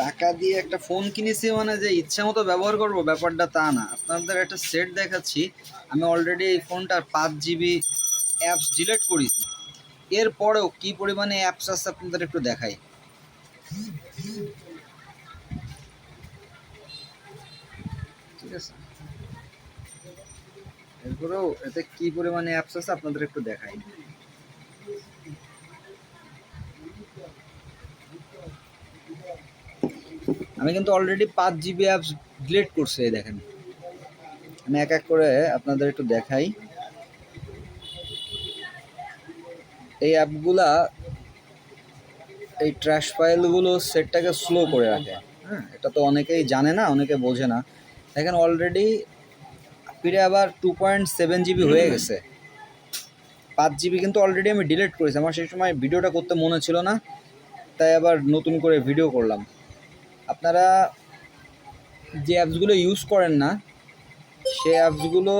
টাকা দিয়ে একটা ফোন কিনেছি মানে যে ইচ্ছা মতো ব্যবহার করব, ব্যাপারটা তা না। আপনাদের একটা সেট দেখাচ্ছি। আমি অলরেডি এই ফোনটার পাঁচ জিবি অ্যাপস ডিলিট করেছি। এরপরেও কি পরিমাণে অ্যাপস আছে আপনাদের একটু দেখাই। ঠিক আছে? এরপরেও এতে কি পরিমাণে অ্যাপস আছে আপনাদের একটু দেখাই। আমি কিন্তু অলরেডি পাঁচ জিবি অ্যাপস ডিলিট করছি দেখেন। আমি এক এক করে আপনাদের একটু দেখাই। এই অ্যাপগুলা এই ট্র্যাশ ফাইলগুলো সেটটাকে স্লো করে রাখে। হ্যাঁ এটা তো অনেকেই জানে না, অনেকে বোঝে না। দেখেন অলরেডি ফিরে আবার টু পয়েন্ট সেভেন জিবি হয়ে গেছে। পাঁচ জিবি কিন্তু অলরেডি আমি ডিলিট করেছি। আমার সেই সময় ভিডিওটা করতে মনে ছিল না, তাই আবার নতুন করে ভিডিও করলাম। আপনারা যে অ্যাপসগুলো ইউজ করেন না সে অ্যাপসগুলো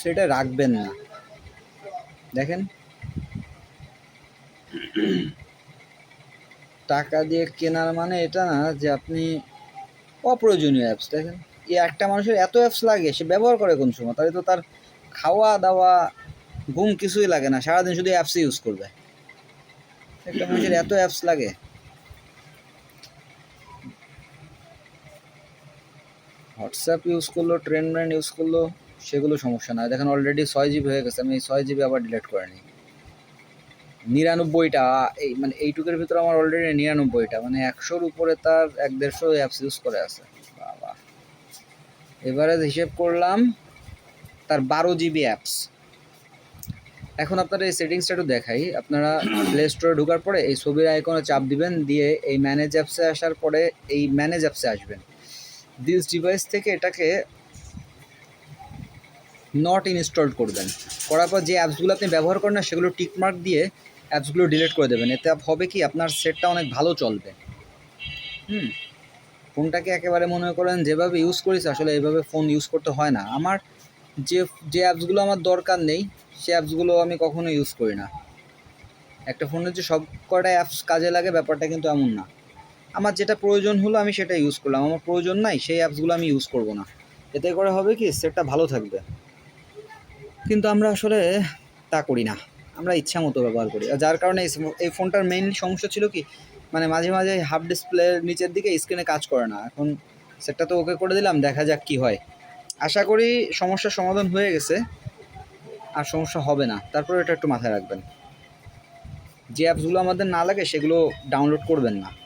সেটা রাখবেন না। দেখেন। টাকা দিয়ে কেনার মানে এটা না যে আপনি অপ্রয়োজনীয় অ্যাপস দেখেন। এই একটা মানুষের এত অ্যাপস লাগে, সে ব্যবহার করে কোন সময়? তাহলে তো তার খাওয়া, দাওয়া, ঘুম কিছুই লাগে না, সারাদিন শুধু অ্যাপসই ইউজ করবে। একটা মানুষের এত অ্যাপস লাগে। হোয়াটসঅ্যাপ ইউজ করল ট্রেন ব্র্যান্ড ইউজ করল, সেগুলো সমস্যা না দেখেন অলরেডি ছয় জিবি হয়ে গেছে, আমি এই ছয় জিবি আবার ডিলিট করে নিই। নিরানব্বইটা, এই মানে এইটুকের ভিতরে আমার অলরেডি নিরানব্বইটা মানে একশোর উপরে তার এক দেড়শো অ্যাপস ইউজ করে আছে। বাবা। এবারে হিসেব করলাম, তার বারো জিবি অ্যাপস এখন আপনারা এই সেটিংসটা একটু দেখাই। আপনারা প্লে স্টোরে ঢোকার পরে এই ছবির আইকনে চাপ দিবেন, দিয়ে এই ম্যানেজ অ্যাপসে আসার পরে এই ম্যানেজ অ্যাপসে আসবেন। দিস ডিভাইস থেকে এটাকে নট ইনস্টল করবেন করার পর যে অ্যাপসগুলো আপনি ব্যবহার করেন না, সেগুলো টিকমার্ক দিয়ে অ্যাপসগুলো ডিলিট করে দেবেন। এতে হবে কি, আপনার সেটটা অনেক ভালো চলবে। হুম? ফোনটাকে একেবারে মনে করেন যেভাবে ইউজ করেছি, আসলে এইভাবে ফোন ইউজ করতে হয় না। আমার যে যে অ্যাপসগুলো আমার দরকার নেই, সে অ্যাপসগুলো আমি কখনো ইউজ করি না। একটা ফোনের যে সব কটা অ্যাপস কাজে লাগে, ব্যাপারটা কিন্তু এমন না। আমার যেটা প্রয়োজন হলো আমি সেটা ইউজ করলাম। আমার প্রয়োজন নাই, সেই অ্যাপসগুলো আমি ইউজ করব না। এতে করে হবে কি সেটটা ভালো থাকবে। কিন্তু আমরা আসলে তা করি না। আমরা ইচ্ছা মতো ব্যবহার করি। আর যার কারণে এই ফোনটার মেইন সমস্যা ছিল কি মানে মাঝে মাঝে হাফ ডিসপ্লের নিচের দিকে স্ক্রিনে কাজ করে না। এখন সেটটা তো ওকে করে দিলাম, দেখা যাক কি হয়। আশা করি সমস্যার সমাধান হয়ে গেছে। আর সমস্যা হবে না। তারপরে এটা একটু মাথায় রাখবেন। যে অ্যাপসগুলো আমাদের না লাগে, সেগুলো ডাউনলোড করবেন না।